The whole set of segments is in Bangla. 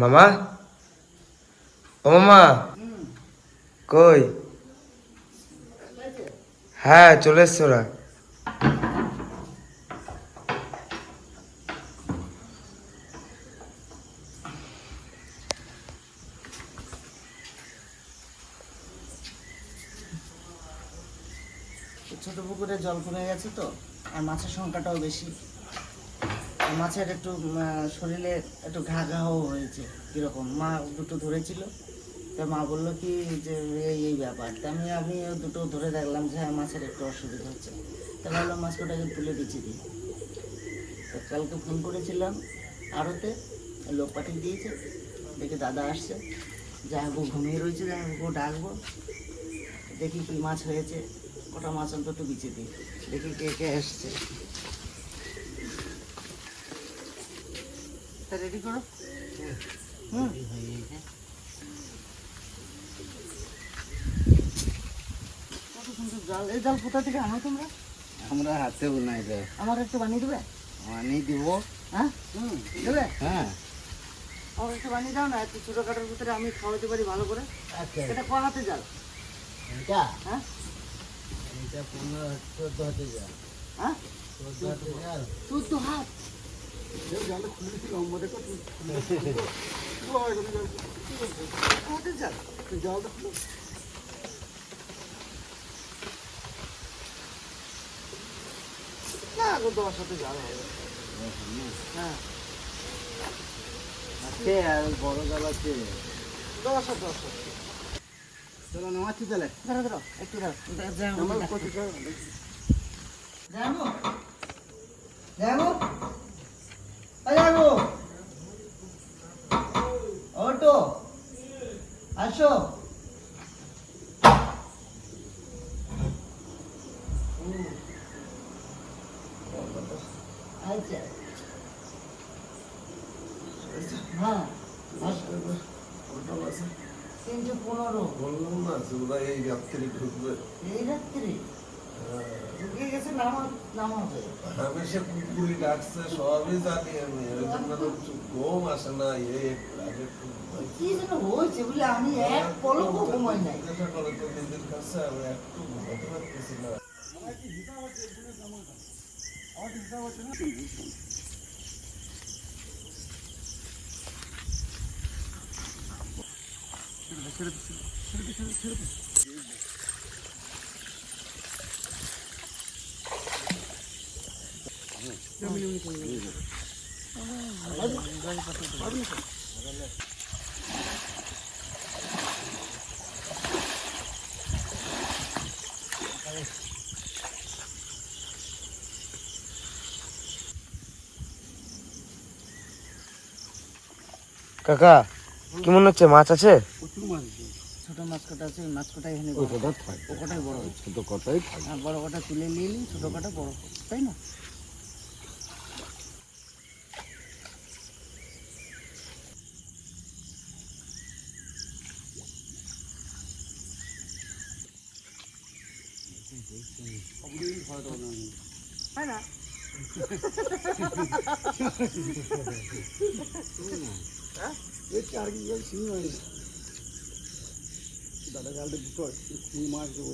মামা? ও মামা? কই? হ্যাঁ চলে এসছে ওরা। ছোট পুকুরে জল কমে গেছে তো, আর মাছের সংখ্যাটাও বেশি। মাছের একটু শরীরে একটু ঘা ঘাও হয়েছে, কীরকম। মা দুটো ধরেছিল। তা মা বলল কি যে, এই এই ব্যাপার। তা আমি আমি দুটো ধরে দেখলাম যে হ্যাঁ মাছের একটু অসুবিধা হচ্ছে। তা ভাবলাম মাছ কটাকে তুলে দিচ্ছি দিই। তো কালকে ফোন করেছিলাম আড়তে লোক পাঠিয়ে দিয়েছে। দেখে দাদা আসছে। যাব ঘুমিয়ে রয়েছে যাব ডাকবো। দেখি কি মাছ হয়েছে। কটা মাছ অন্তত বিচে দিই। দেখি কে কে এসছে তা রেডি করো। হুম। কত সুন্দর জাল। এই জাল কোথা থেকে আনো তোমরা? আমরা হাতে বানাই দেয় আমার একটু বানিয়ে দেবে? বানিয়ে দিব। হ্যাঁ? হুম। দেবে? হ্যাঁ। আমার একটু বানিয়ে দাও না একটু ছোটো ভিতরে আমি খাওয়াতে পারি ভালো করে। আচ্ছা। এটা ক হাতে জাল? এটা হ্যাঁ? এটা পনেরো চোদ্দ হাতে যাও হ্যাঁ? চোদ্দ হাতে যাও চোদ্দ হাত হাতে জাল জলটা খুলো। না বড় জাল আছে দশ দশ চলো নামাচ্ছি তাহলে দাঁড়া একটু যাব যাব অটো। আসো। আচ্ছা। হ্যাঁ তিনটে পনেরো। বললাম না এই রাত্রি ঢুকবে। এই রাত্রে? আমি সে কুকুরি ডাকছে সবই জানি আমি। ওই জন্য তো ঘুম আসে না এই আগে কি যেন হয়েছে বলে আমি এক পলকও ঘুমাই নাই। জিজ্ঞাসা করে তো দিদির কাছে আমি একটু ঘুমাতে পারতেছি না। কাকা কি মনে হচ্ছে মাছ আছে? প্রচুর মাছ ছোট মাছ কটা আছে মাছ কটাই এখানে ওই বড়। কটা থাক। ও কটাই বড়। ছোট কটাই থাক। আর বড় কটা তুলে নিয়ে নিই ছোট কটা বড়। তাই না? তাই না। দাদা জালটা দুটো শিঙি মাছ দেবো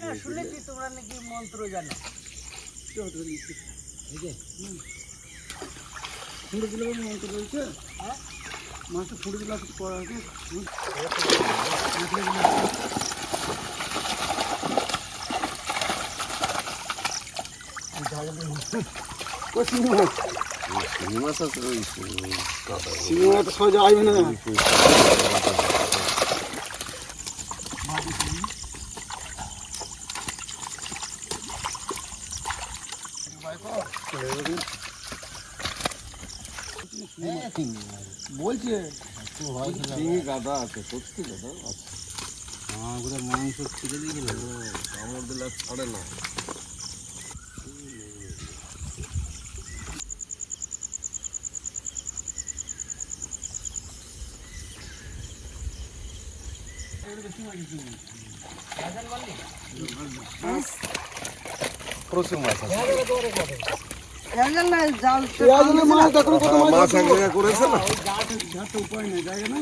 হ্যাঁ, শুনেছি তোমরা নাকি মন্ত্র জানো। ফুটে দিলে মন্ত্র রয়েছে হ্যাঁ? মাছটা ফুটে দিলে করা আছে ও শিঙি মাছ শিঙি মাছ আছে ওই শিঙি মাছ তো সহজে আসবে না বলছে আমাদের মাংস ছিঁড়ে দিয়ে গেল আমার ছাড়ে না প্রচুর মাছ আছে খেয়াল নাই জাল পেঁয়াজ হলে মাছ দেখো কত মাছ মাছ এক জায়গায় করেছে না উপায় নেই জায়গা না?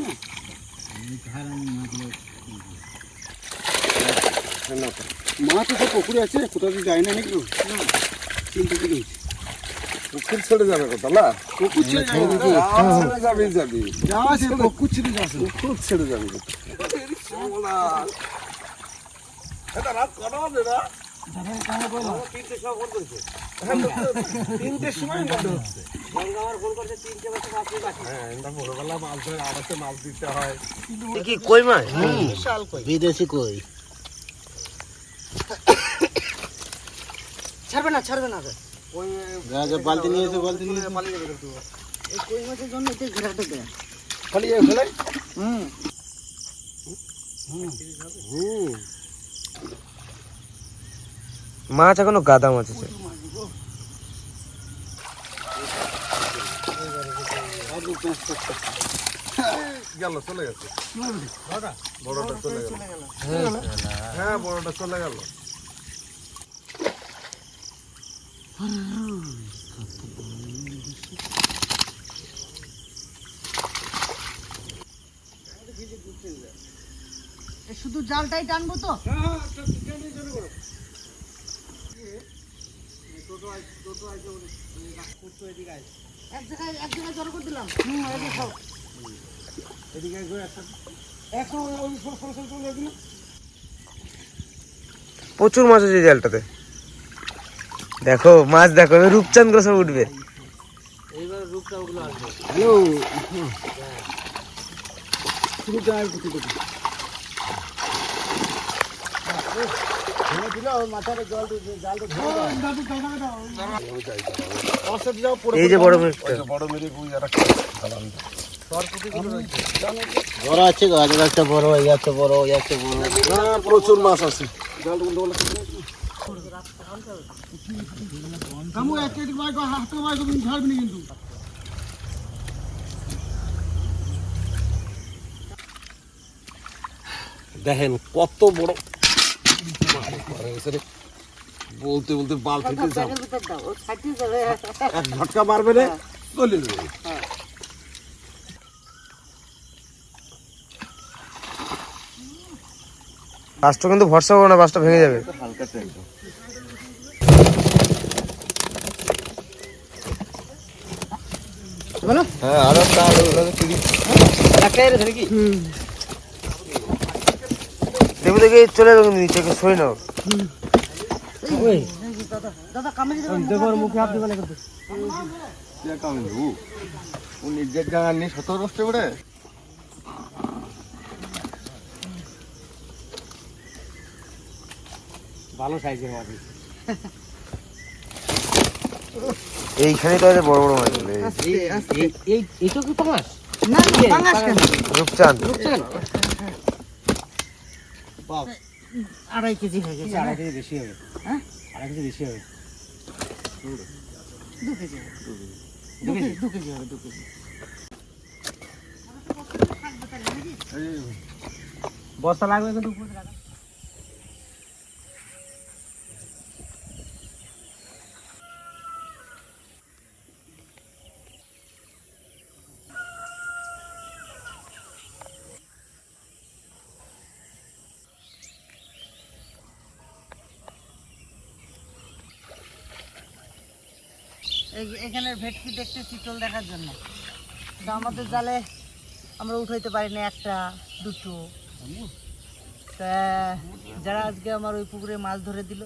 মাছ তো পুকুরে আছে কোথাও যায় না? নাকি চিন্তা কি পুকুর ছেড়ে যাবে। কথা না পুকুর ছেড়ে যাবি পুকুর ছেড়ে যাবি তিনটের সময় মনে হচ্ছে হ্যাঁ হয় কি কই মাছ কই বিদেশি কই ছাড়বে না ছাড়বে না বালতি নিয়ে এসে বালতি নিয়ে এই কই মাছের জন্য দেয় হুম। মাছ এখনও গাদা মাছ আছে। চলে গেছে। বড়টা হ্যাঁ বড়টা চলে গেল। এ শুধু জালটাই টানবো তো? এক জায়গায় এক জায়গায় জড়ো করে দিলাম। হুম এদিকে সব এখন ওই সর সর সর চলে প্রচুর মাছ আছে এই জালটাতে। দেখো মাছ দেখো রূপচাঁদগুলো সব উঠবে। কুটি এই যে বড় বড় মেরে বড় আছে গো আগে একটা বড় এই একটা বড় এই একটা বড় প্রচুর মাছ আছে। কিন্তু দেখেন কত বড় মাছ গেছে রে। বলতে বলতে বালতিতে যাব ব্যাগের ভিতর দাও ও ছাটিয়ে যাবে। এক ঝটকা মারবে রে চলে যাবে। বাসটা কিন্তু ভরসা করো না বাসটা ভেঙে যাবে। হ্যাঁ আরও একটা তিরিশ। দেবু দেখে চলে যাবে নিচে সই নাও। নিজের জায়গা নিয়ে করে। এইখানে তো আছে বড় বড় মাছ এই না পাঙ্গাস কেন? রূপচাঁদ? আড়াই কেজি হয়ে গেছে আড়াই কেজি বেশি হবে। হ্যাঁ? আড়াই কেজি বেশি হবে। দু কেজি হবে। দু কেজি। দু কেজি হবে দু কেজি। বস্তা লাগবে কিন্তু এখানের ভেটকি দেখতে চিতল দেখার জন্য। তো আমাদের জালে আমরা উঠাইতে পারি না একটা দুটো। তা যারা আজকে আমার ওই পুকুরে মাছ ধরে দিল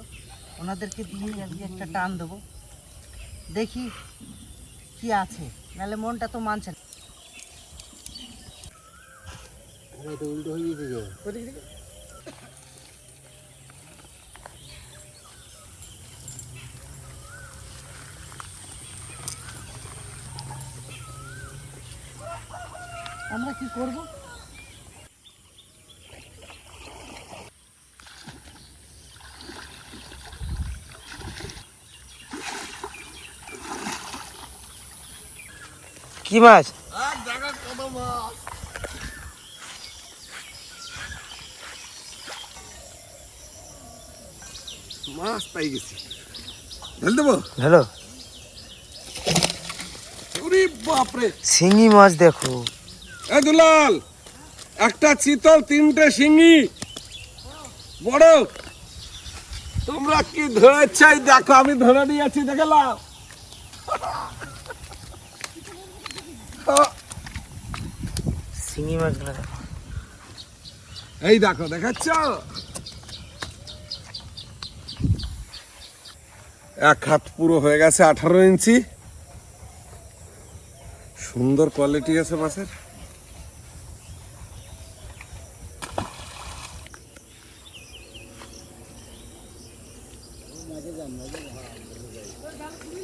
ওনাদেরকে দিয়ে আজকে একটা টান দেবো। দেখি কি আছে নাহলে মনটা তো মানছে না উল্টো হয়ে গেছে আমরা কি করব? কি মাছ? মাছ? পাই গেছি। ঢেল দেবো? হ্যালো বাপরে। শিঙি মাছ দেখো। এ দুলাল একটা চিতল তিনটে শিঙি। বড় তোমরা কি ধরেছাই দেখো আমি ধরে নিয়েছি দেখলাম শিঙি এই দেখো দেখাচ্ছ এক হাত পুরো হয়ে গেছে আঠারো ইঞ্চি। সুন্দর কোয়ালিটি আছে মাছের আমি তো ভয় লাগছে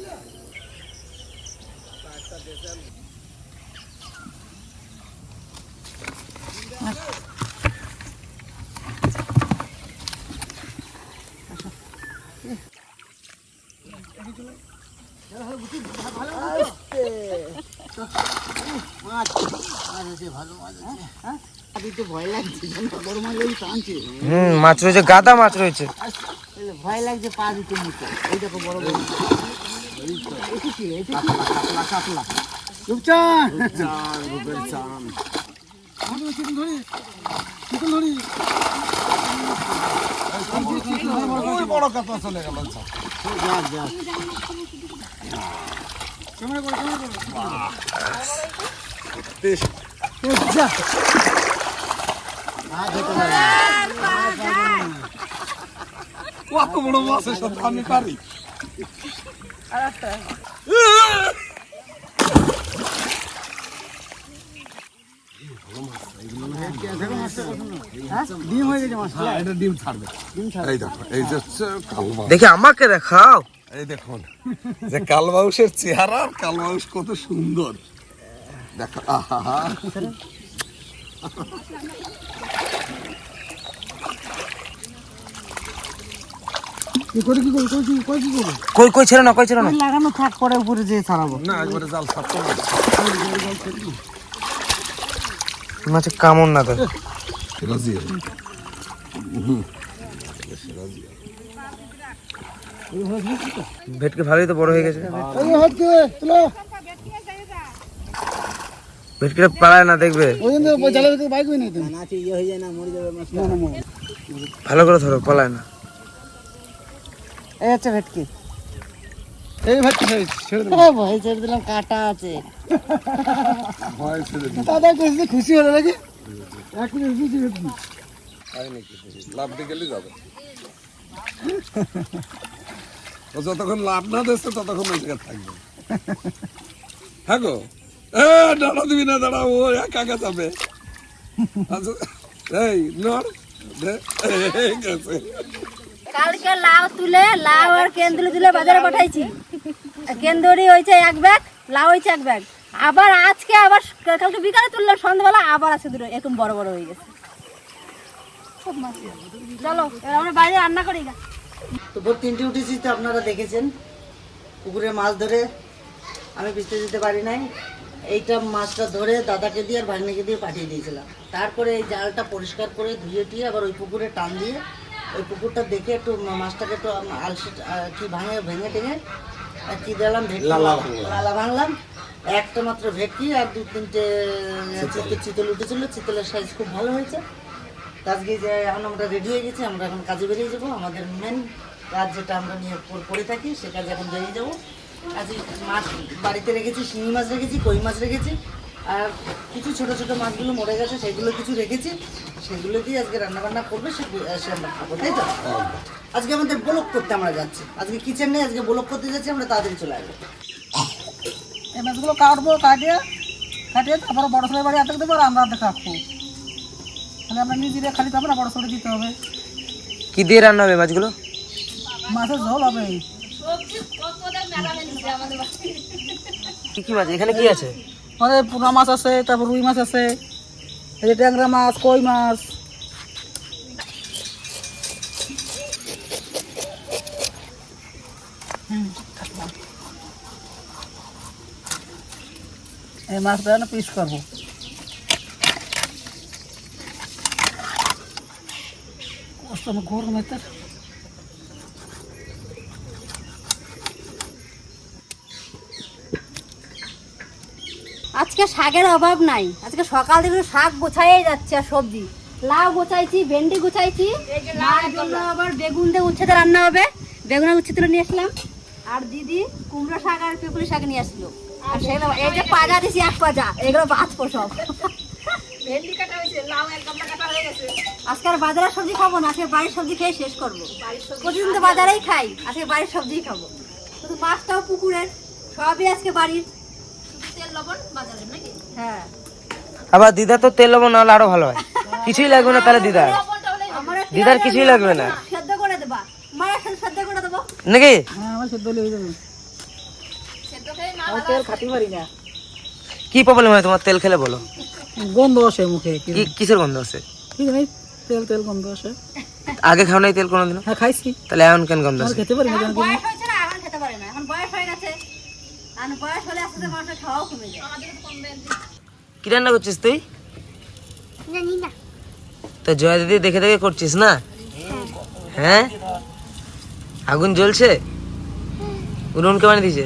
জানো, বড় মাছ রয়েছে গাদা মাছ রয়েছে। ভয় লাগছে পা দিতে মুখে এই দেখো বড়। বড় কাতলা চলে গেল কত বড় মাছের সাথে আমি পারি দেখো আমাকে দেখাও। এই দেখুন যে কালবাউসের চেহারা কালবাউস কত সুন্দর। দেখো আহা। কি কই কি কই কি কই কই ছিল না কই ছিল না লাগানো থাক পরে উপরে যেয়ে ছাড়াবো না একবারে জাল ছাড়তো না মাছে কামড় না রাজি ভেটকে ভালোই তো বড় হয়ে গেছে ভেটকিটা পালায় না দেখবে হয়ে ইয়ে হয়ে ভালো করে ধরো পালায় না এই হচ্ছে ভেটকি এই ভাই ছেড়ে ও ভয় ছেড়ে দিলাম কাটা আছে দাদা খুশি হলো নাকি এক মিনিট খুশি লাভ দিয়ে গেলে যাবে ও যতক্ষণ লাভ না দিচ্ছে ততক্ষণ ওই জায়গায় থাকবে হ্যাঁ গো এ দাঁড়া দিবি না দাঁড়া ও একা একা যাবে আচ্ছা, এই কালকে লাউ তুলে, লাউ আর কেন্দ্র তুলে বাজারে পাঠাইছি। কেন্দুরি হয়েছে এক ব্যাগ, লাউ হয়েছে এক ব্যাগ। আবার আজকে আবার কালকে বিকালে তুললাম সন্ধ্যাবেলা আবার আছে দুটো এরকম বড় বড় হয়ে গেছে। চলো আমরা বাইরে রান্না করি তো ভোর তিনটে উঠেছি তো আপনারা দেখেছেন। পুকুরে মাছ ধরে আমি ভিজতে যেতে পারি নাই। এইটা মাছটা ধরে দাদাকে দিয়ে আর ভাগ্নিকে দিয়ে পাঠিয়ে দিয়েছিলাম। তারপরে এই জালটা পরিষ্কার করে ধুয়ে টুয়ে আবার ওই পুকুরে টান দিয়ে ওই পুকুরটা দেখে একটু মাছটাকে একটু আলসে কি ভাঙে ভেঙে টেঙে আর কি দিলাম ভেটকি লালা ভাঙলাম। একটা মাত্র ভেটকি আর দু তিনটে চিতল। উঠেছিল। চিতলের সাইজ খুব ভালো হয়েছে। আজকে যে এখন আমরা রেডি হয়ে গেছি আমরা এখন কাজে বেরিয়ে যাব। আমাদের মেন কাজ যেটা আমরা নিয়ে পর- করে থাকি সে কাজে এখন বেরিয়ে যাব। আজকে মাছ বাড়িতে রেখেছি শিঙি মাছ রেখেছি কই মাছ রেখেছি। আর কিছু ছোট ছোট মাছগুলো মরে গেছে সেগুলো কিছু রেখেছি। সেগুলো দিয়ে আজকে রান্না বান্না করবে সেগুলো সে আমরা খাব তাই তো? আজকে আমাদের ব্লক করতে আমরা যাচ্ছি। আজকে কিচেন নেই আজকে ব্লক করতে যাচ্ছি আমরা তাড়াতাড়ি চলে আসব। এই মাছগুলো কাটবো কাটিয়ে কাটিয়ে তারপরে বড় ছেলে বাড়ি আটকে দেবো আর আমরা আটকে রাখব তাহলে আমরা নিজেরা খালি যাব না বড় ছেলে দিতে হবে। কি দিয়ে রান্না হবে মাছগুলো? মাছের ঝোল হবে। কি কি মাছ? এখানে কি আছে? আমাদের পোনা মাছ আছে তারপর রুই মাছ আছে এই যে ট্যাংরা মাছ কই মাছ হুম, কাটলাম। এই মাছটা না পিস করব কষ্ট আমার গরম এতে আজকে শাকের অভাব নাই। আজকে সকাল থেকে শাক গোছাই যাচ্ছে আর সবজি। লাউ গোছাইছি ভেন্ডি গোছাইছি জন্য আবার বেগুন দিয়ে উচ্ছেতে রান্না হবে। বেগুনের উচ্ছে তুলে নিয়ে আসলাম। আর দিদি কুমড়ো শাক আর পিপুলি শাক নিয়ে আসলো। আর সেগুলো এই যে পাজা দিছি এক পাজা। এগুলো বাঁচবো সব। আজকে আর বাজারের সবজি খাব না আজকে বাড়ির সবজি খেয়ে শেষ করব। প্রতিদিন তো বাজারেই খাই আজকে বাড়ির সবজিই খাব। শুধু মাছটাও পুকুরের সবই আজকে বাড়ির। আবার দিদা তো তেল লবণ নাহলে আরও ভালো হয়। কিছুই লাগবে না তাহলে একটু দিদার কিছুই লাগবে না। নাকি? হ্যাঁ হয়ে কি প্রবলেম হয় তোমার তেল খেলে বলো? গন্ধ আসে মুখে কি কি কিসের গন্ধ কি জানি তেল তেল গন্ধ আসে। আগে খাও নাই তেল কোনোদিনও? হ্যাঁ খাইছি। তাহলে এমন কেন গন্ধ আছে খেতে পারি না কি রান্না করছিস তুই? তো জয়া দিদি দেখে দেখে করছিস না? হ্যাঁ? আগুন জ্বলছে? উনুন কে বানিয়ে দিয়েছে?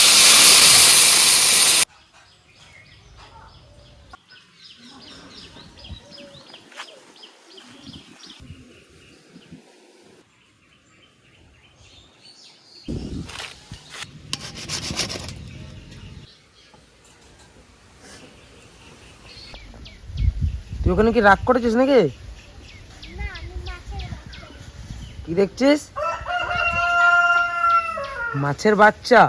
তুই ওখানে কি রাগ করেছিস নাকি? কি দেখছিস? মাছের বাচ্চা।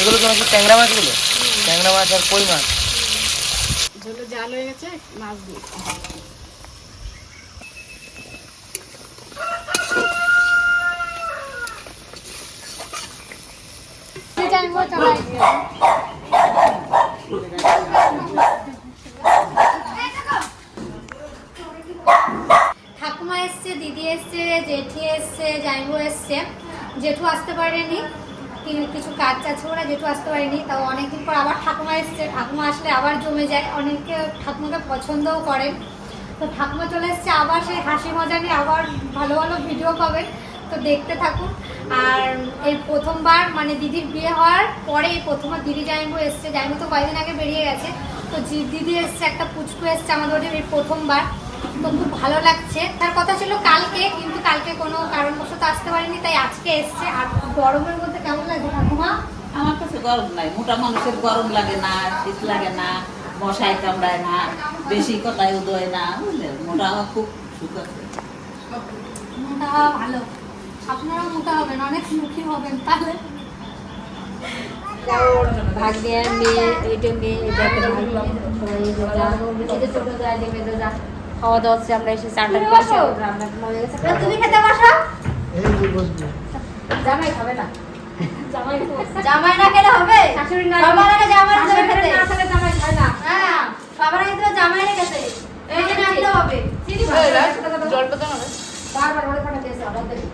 এগুলো তো নাকি ট্যাংরা মাছগুলো ট্যাংরা মাছ আর কই মাছ? ঠাকুমা এসছে, দিদি এসছে, জেঠি এসছে জাইবু এসছে। জেঠু আসতে পারেনি কিছু কাজ আছে ওরা জেঠু আসতে পারেনি। তাও অনেকদিন পর আবার ঠাকুমা এসছে। ঠাকুমা আসলে আবার জমে যায়। অনেকে ঠাকুমাকে পছন্দও করেন। তো ঠাকুমা চলে এসছে, আবার সেই হাসি মজা নিয়ে আবার ভালো ভালো ভিডিও পাবেন। তো দেখতে থাকুন। আর এই প্রথমবার মানে দিদির বিয়ে হওয়ার পরে এই প্রথমবার দিদি জাইবু এসছে। জাইবু তো কয়েকদিন আগে বেরিয়ে গেছে। তো দিদি এসছে একটা পুচকু এসছে আমাদের এই প্রথমবার। তো খুব ভালো লাগছে। তার কথা ছিল কালকে কিন্তু কালকে কোনো কারণবশত আসতে পারিনি তাই আজকে এসছে। আর গরমের মধ্যে কেমন লাগে ঠাকুমা? আমার কাছে গরম লাগে মোটা মানুষের গরম লাগে না শীত লাগে না মশাই কামড়ায় না বেশি কথায় উদয় না বুঝলেন? মোটা খুব সুখ আছে। মোটা ভালো। আপনারাও মোটা হবেন অনেক সুখী হবেন তাহলে? ভাগ্যের মেয়ে এইটা মেয়ে এটা একটা ভাই সবাই এই যে যা এই যে ছোট যা যে মেয়ে যা খাওয়া দাওয়া হচ্ছে আমরা এসে চারটা করেছি রান্না হয়ে গেছে। তুমি খেতে বসো। জামাই খাবে না। জামাই জামাই না খেলে হবে। শাশুড়ি না সবার আগে জামাই খেতে। না খেলে জামাই খায় না। হ্যাঁ সবার আগে দেবে জামাই খেতে। এই যে না? খেলে হবে। বারবার এসে অর্ডার দেবে